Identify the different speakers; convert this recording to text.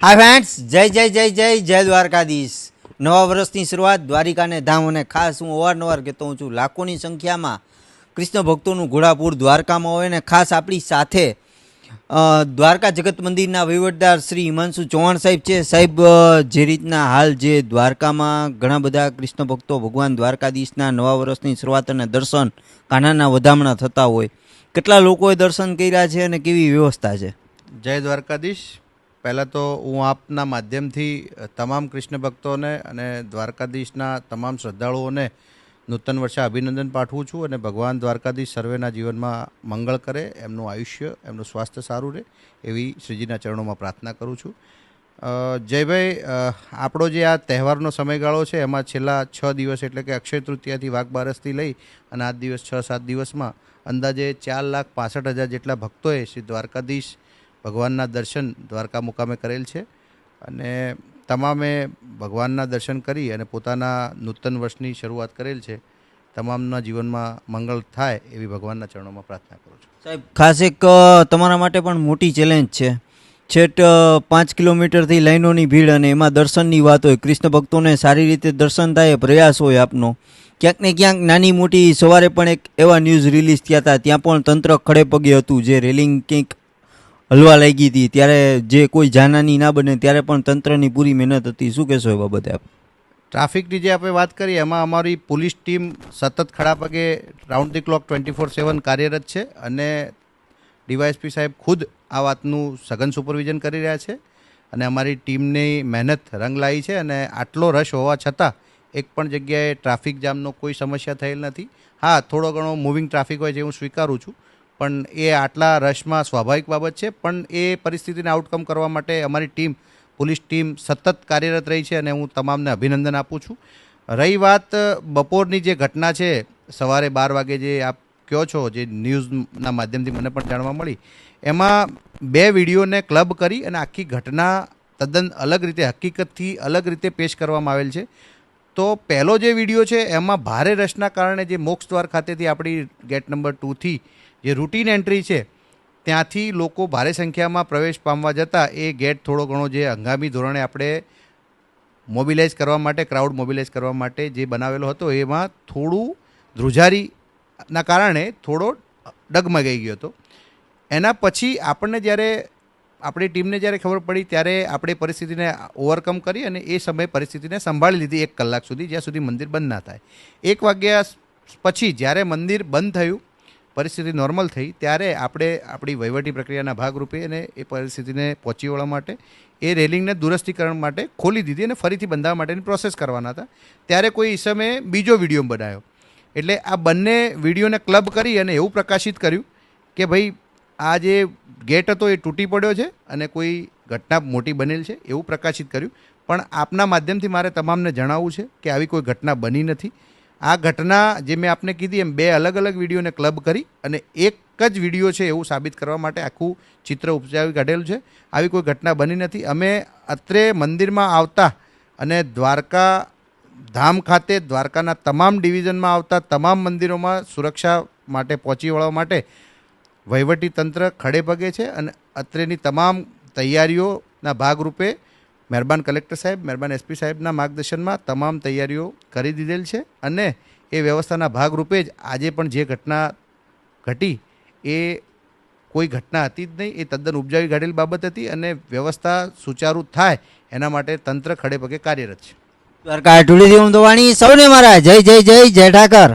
Speaker 1: હા ફ્રેન્ડ્સ જય જય જય જય જય દ્વારકાધીશ. નવા વર્ષની શરૂઆત દ્વારિકાને ધામ અને ખાસ હું અવારનવાર કહેતો હું છું, લાખોની સંખ્યામાં કૃષ્ણ ભક્તોનું ઘોડાપુર દ્વારકામાં હોય ને ખાસ આપણી સાથે દ્વારકા જગત મંદિરના વહીવટદાર શ્રી હિમાંશુ ચૌહાણ સાહેબ છે. સાહેબ જે રીતના હાલ જે દ્વારકામાં ઘણા બધા કૃષ્ણ ભક્તો ભગવાન દ્વારકાધીશના નવા વર્ષની શરૂઆત અને દર્શન કાનાના વધામણા થતા હોય, કેટલા લોકોએ દર્શન કર્યા છે અને કેવી વ્યવસ્થા છે?
Speaker 2: જય દ્વારકાધીશ. પહેલાં તો હું આપના માધ્યમથી તમામ કૃષ્ણ ભક્તોને અને દ્વારકાધીશના તમામ શ્રદ્ધાળુઓને નૂતન વર્ષે અભિનંદન પાઠવું છું અને ભગવાન દ્વારકાધીશ સર્વેના જીવનમાં મંગળ કરે, એમનું આયુષ્ય, એમનું સ્વાસ્થ્ય સારું રહે એવી શ્રીજીના ચરણોમાં પ્રાર્થના કરું છું. જયભાઈ આપણો જે આ તહેવારનો સમયગાળો છે, એમાં છેલ્લા છ દિવસ એટલે કે અક્ષય તૃતીયાથી વાઘ બારસથી લઈ અને આજ દિવસ છ સાત દિવસમાં અંદાજે ચાર લાખ પાસઠ હજાર જેટલા ભક્તોએ શ્રી દ્વારકાધીશ ભગવાનના દર્શન દ્વારકા મુકામે કરેલ છે અને તમામે ભગવાનના દર્શન કરી અને પોતાના નૂતન વર્ષની શરૂઆત કરેલ છે. તમામના જીવનમાં મંગળ થાય એવી ભગવાનના ચરણોમાં પ્રાર્થના કરું છું.
Speaker 1: સાહેબ, ખાસ એક તમારા માટે પણ મોટી ચેલેન્જ છે. છેટ પાંચ કિલોમીટરથી લાઈનોની ભીડ અને એમાં દર્શનની વાત હોય, કૃષ્ણ ભક્તોને સારી રીતે દર્શન થાય, પ્રયાસ હોય આપનો. ક્યાંક ને ક્યાંક નાની મોટી સવારે પણ એક એવા ન્યૂઝ રિલીઝ થયા હતા, ત્યાં પણ તંત્ર ખડે પગે હતું, જે રેલિંગ કંઈક હલવા લાગી હતી. ત્યારે જે કોઈ જાનહાની ના બને ત્યારે પણ તંત્રની પૂરી મહેનત હતી. શું કહેશો એ બાબતે આપ?
Speaker 2: ટ્રાફિકની જે આપણે વાત કરીએ, એમાં અમારી પોલીસ ટીમ સતત ખડા પગે round the clock twenty four seven કાર્યરત છે અને ડીવાયએસપી સાહેબ ખુદ આ વાતનું સઘન સુપરવિઝન કરી રહ્યા છે અને અમારી ટીમની મહેનત રંગ લાવી છે અને આટલો રશ હોવા છતાં એક પણ જગ્યાએ ટ્રાફિક જામનો કોઈ સમસ્યા થયેલ નથી. હા, થોડો ઘણો મૂવિંગ ટ્રાફિક હોય છે હું સ્વીકારું છું. પણ એ આટલા રશમાં સ્વાભાવિક બાબત છે, પણ એ પરિસ્થિતિને આઉટકમ કરવા માટે અમારી ટીમ, પોલીસ ટીમ સતત કાર્યરત રહી છે અને હું તમામને અભિનંદન આપું છું. રહી વાત બપોરની જે ઘટના છે, સવારે બાર વાગે જે આપ કહો છો, જે ન્યૂઝના માધ્યમથી મને પણ જાણવા મળી, એમાં બે વિડીયોને ક્લબ કરી અને આખી ઘટના તદ્દન અલગ રીતે, હકીકતથી અલગ રીતે પેશ કરવામાં આવેલ છે. તો પહેલો જે વીડિયો છે, એમાં ભારે રશના કારણે જે મોક્ષ દ્વાર ખાતેથી આપણી ગેટ નંબર ટુથી જે રૂટીન એન્ટ્રી છે, ત્યાંથી લોકો ભારે સંખ્યામાં પ્રવેશ પામવા જતાં એ ગેટ થોડો ઘણો જે હંગામી ધોરણે આપણે મોબિલાઇઝ કરવા માટે ક્રાઉડ મોબિલાઇઝ કરવા માટે જે બનાવેલો હતો, એમાં થોડું ધ્રુજારીના કારણે થોડો ડગમગાઈ ગયો હતો. એના પછી આપણને જ્યારે, આપણી ટીમને જ્યારે ખબર પડી, ત્યારે આપણે પરિસ્થિતિને ઓવરકમ કરી અને એ સમયે પરિસ્થિતિને સંભાળી લીધી એક કલાક સુધી, જ્યાં સુધી મંદિર બંધ ના થાય. એક વાગ્યા પછી જ્યારે મંદિર બંધ થયું પરિસ્થિતિ નોર્મલ થઈ ત્યારે આપણે આપણી વહીવટી પ્રક્રિયાના ભાગરૂપે અને એ પરિસ્થિતિને પહોંચી વળવા માટે એ રેલિંગને દુરસ્તીકરણ માટે ખોલી દીધી અને ફરીથી બંધાવવા માટેની પ્રોસેસ કરવાના હતા. ત્યારે કોઈ ઈસમે બીજો વીડિયો બનાવ્યો. એટલે આ બંને વિડીયોને ક્લબ કરી અને એવું પ્રકાશિત કર્યું કે ભાઈ આ જે ગેટ હતો એ તૂટી પડ્યો છે અને કોઈ ઘટના મોટી બનેલ છે એવું પ્રકાશિત કર્યું. પણ આપના માધ્યમથી મારે તમામને જણાવવું છે કે આવી કોઈ ઘટના બની નથી. આ ઘટના જે મેં આપને કીધી એમ બે અલગ અલગ વિડીયોને ક્લબ કરી અને એક જ વીડિયો છે એવું સાબિત કરવા માટે આખું ચિત્ર ઉપજાવી કાઢેલું છે. આવી કોઈ ઘટના બની નથી. અમે અત્રે મંદિરમાં આવતા અને દ્વારકા ધામ ખાતે દ્વારકાના તમામ ડિવિઝનમાં આવતા તમામ મંદિરોમાં સુરક્ષા માટે પહોંચી વળવા માટે વહીવટી તંત્ર ખડે પગે છે અને અત્રેની તમામ તૈયારીઓના ભાગરૂપે મહેરબાન કલેક્ટર સાહેબ, મહેરબાન એસપી સાહેબના માર્ગદર્શનમાં તમામ તૈયારીઓ કરી દીધેલ છે અને એ વ્યવસ્થાના ભાગરૂપે જ આજે પણ જે ઘટના ઘટી એ કોઈ ઘટના હતી જ નહીં, એ તદ્દન ઉપજાવી કાઢેલ બાબત હતી અને વ્યવસ્થા સુચારુ થાય એના માટે તંત્ર ખડેપગે કાર્યરત છે.
Speaker 1: દ્વારકા દેવું સૌને મારા જય જય જય જય ઠાકર.